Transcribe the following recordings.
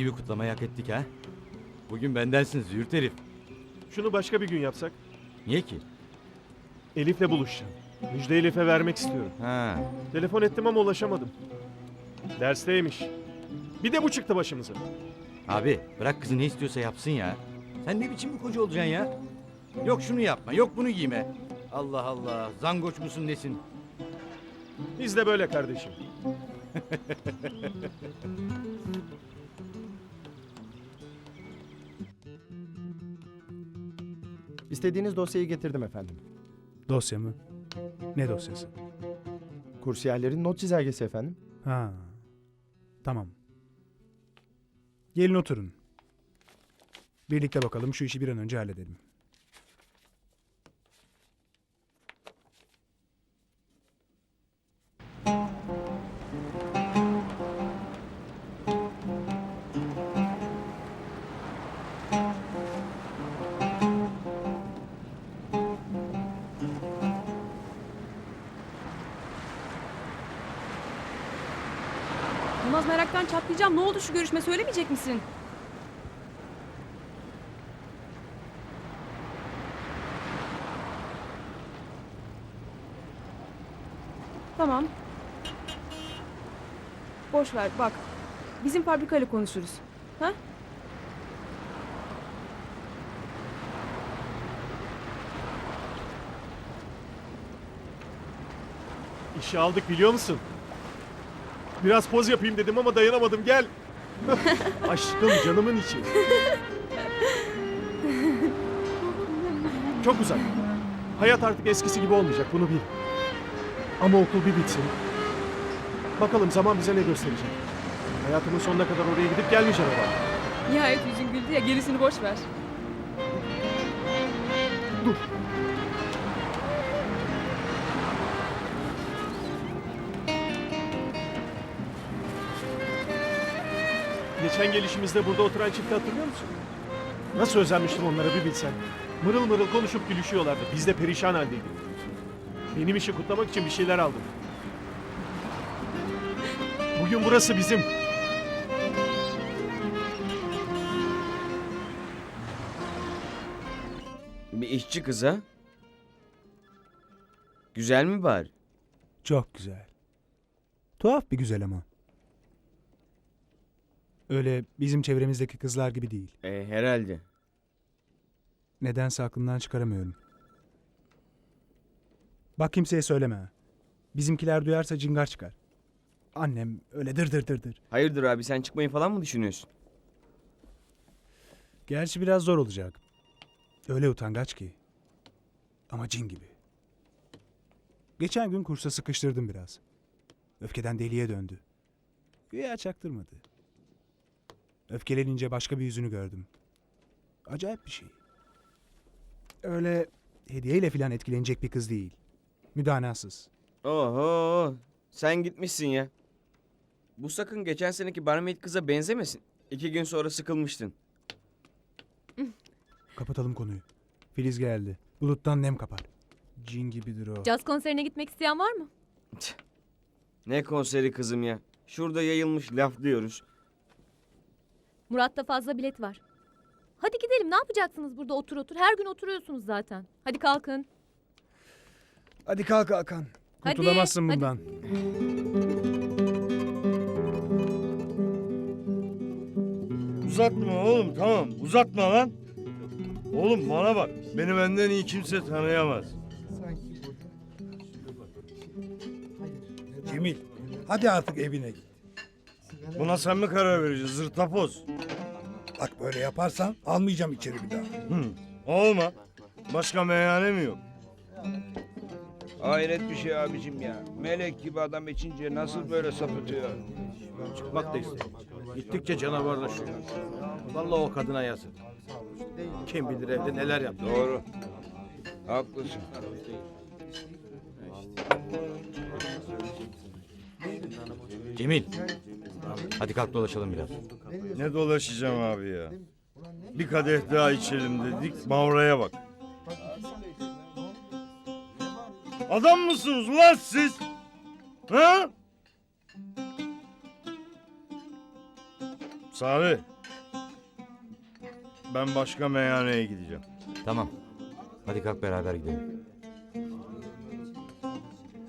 İyi bir kutlamayı hak ettik ha. Bugün bendensiniz züğürt herif. Şunu başka bir gün yapsak. Niye ki? Elif'le buluşacağım. Müjde Elif'e vermek istiyorum. Ha. Telefon ettim ama ulaşamadım. Dersteymiş. Bir de bu çıktı başımıza. Abi bırak kızı ne istiyorsa yapsın ya. Sen ne biçim bir koca olacaksın ya? Yok şunu yapma, yok bunu giyme. Allah Allah, zangoç musun nesin? Biz de böyle kardeşim. İstediğiniz dosyayı getirdim efendim. Dosya mı? Ne dosyası? Kursiyerlerin not çizelgesi efendim. Ha. Tamam. Gelin oturun. Birlikte bakalım şu işi bir an önce halledelim. Yılmaz meraktan çatlayacağım. Ne oldu şu görüşme söylemeyecek misin? Tamam. Boş ver bak. Bizim fabrikayla konuşuruz. Ha? İşi aldık biliyor musun? Biraz poz yapayım dedim ama dayanamadım gel. Aşkım canımın içi. Çok uzak. Hayat artık eskisi gibi olmayacak bunu bil. Ama okul bir bitsin. Bakalım zaman bize ne gösterecek. Hayatımın sonuna kadar oraya gidip gelmeyeceğim ama. Nihayet yüzün güldü ya gerisini boş ver. Geçen gelişimizde burada oturan çifti hatırlıyor musun? Nasıl özenmiştim onlara bir bilsen. Mırıl mırıl konuşup gülüşüyorlardı. Biz de perişan haldeydik. Benim işi kutlamak için bir şeyler aldım. Bugün burası bizim. Bir işçi kız ha? Güzel mi bari? Çok güzel. Tuhaf bir güzel ama. Öyle bizim çevremizdeki kızlar gibi değil. E, herhalde. Nedense aklımdan çıkaramıyorum. Bak kimseye söyleme ha. Bizimkiler duyarsa cingar çıkar. Annem öyle dır dır dır dır. Hayırdır abi sen çıkmayı falan mı düşünüyorsun? Gerçi biraz zor olacak. Öyle utangaç ki. Ama cin gibi. Geçen gün kursa sıkıştırdım biraz. Öfkeden deliye döndü. Güya çaktırmadı. Öfkelenince başka bir yüzünü gördüm. Acayip bir şey. Öyle hediyeyle falan etkilenecek bir kız değil. Müdanasız. Oho sen gitmişsin ya. Bu sakın geçen seneki barmaid kıza benzemesin. İki gün sonra sıkılmıştın. Kapatalım konuyu. Filiz geldi. Buluttan nem kapar. Cin gibidir o. Caz konserine gitmek isteyen var mı? Ne konseri kızım ya. Şurada yayılmış laf diyoruz. Murat'ta fazla bilet var. Hadi gidelim ne yapacaksınız burada otur otur. Her gün oturuyorsunuz zaten. Hadi kalkın. Hadi kalk Hakan. Hadi, Kurtulamazsın hadi. bundan. Uzatma oğlum tamam uzatma lan. Oğlum bana bak beni benden iyi kimse tanıyamaz. Cemil, hadi artık evine git. Buna sen mi karar vereceksin zırtapoz? Bak böyle yaparsan almayacağım içeri bir daha. Hı. Olma. Başka meyhane mi yok? Hayret bir şey abicim ya. Melek gibi adam içince nasıl böyle sapıtıyor? Çıkmak da istemiyor. Gittikçe canavarlaşıyor. Vallahi o kadına yazık. Kim bilir evde neler yaptı. Doğru. Haklısın. Cemil. Hadi kalk dolaşalım biraz. Ne dolaşacağım abi ya. Bir kadeh daha içelim dedik mavraya bak. Adam mısınız lan siz? Ha? Salih. Ben başka meyhaneye gideceğim. Tamam. Hadi kalk beraber gidelim.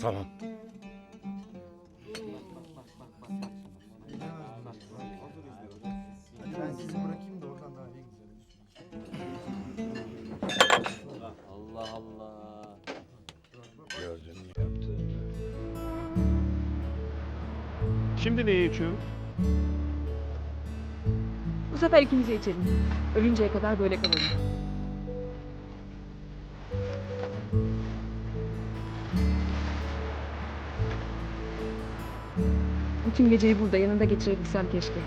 Tamam. Şimdi neye içiyorum? Bu sefer ikimize içelim. Ölünceye kadar böyle kalalım. Bütün geceyi burada yanında geçirebilsem keşke.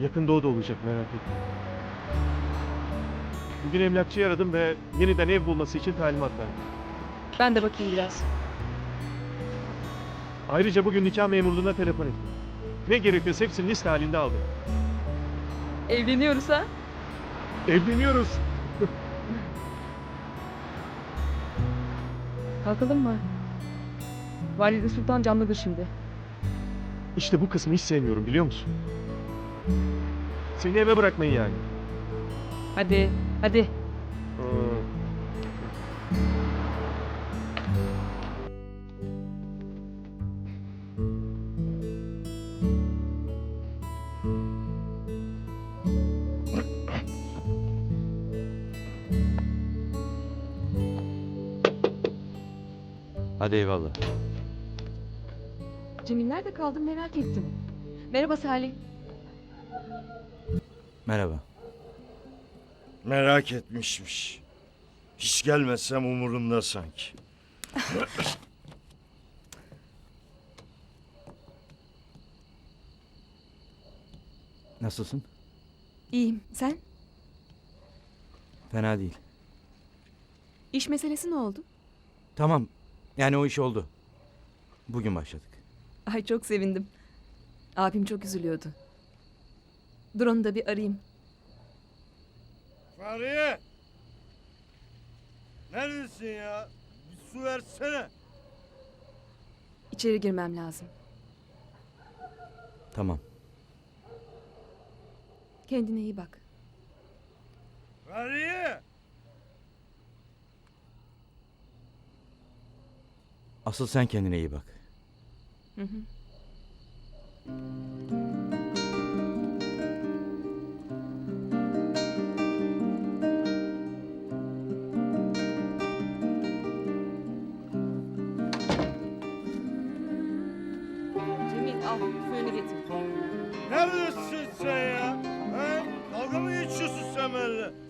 Yakında o da olacak merak etme. Bugün emlakçıyı aradım ve yeniden ev bulması için talimat verdim. Ben de bakayım biraz. Ayrıca bugün nikah memurluğuna telefon ettim. Ne gerekiyorsa hepsini liste halinde aldım. Evleniyoruz ha? Evleniyoruz. Kalkalım mı? Valide Sultan canlıdır şimdi. İşte bu kısmı hiç sevmiyorum biliyor musun? Seni eve bırakmayın yani. Hadi, hadi. Hmm. Hadi eyvallah. Cemil nerede kaldın merak ettim. Merhaba Salih. Merhaba. Merak etmişmiş. Hiç gelmesem umurumda sanki. Nasılsın? İyiyim. Sen? Fena değil. İş meselesi ne oldu? Tamam. Yani o iş oldu. Bugün başladık. Ay çok sevindim. Abim çok üzülüyordu. Dur onu da bir arayayım. Fahriye! Neredesin ya? Bir su versene. İçeri girmem lazım. Tamam. Kendine iyi bak. Fahriye! Asıl sen kendine iyi bak. Hı hı. Cemil al suyunu getir. Neredesin sen ya? He? Dalga mı geçiyorsun sen benimle?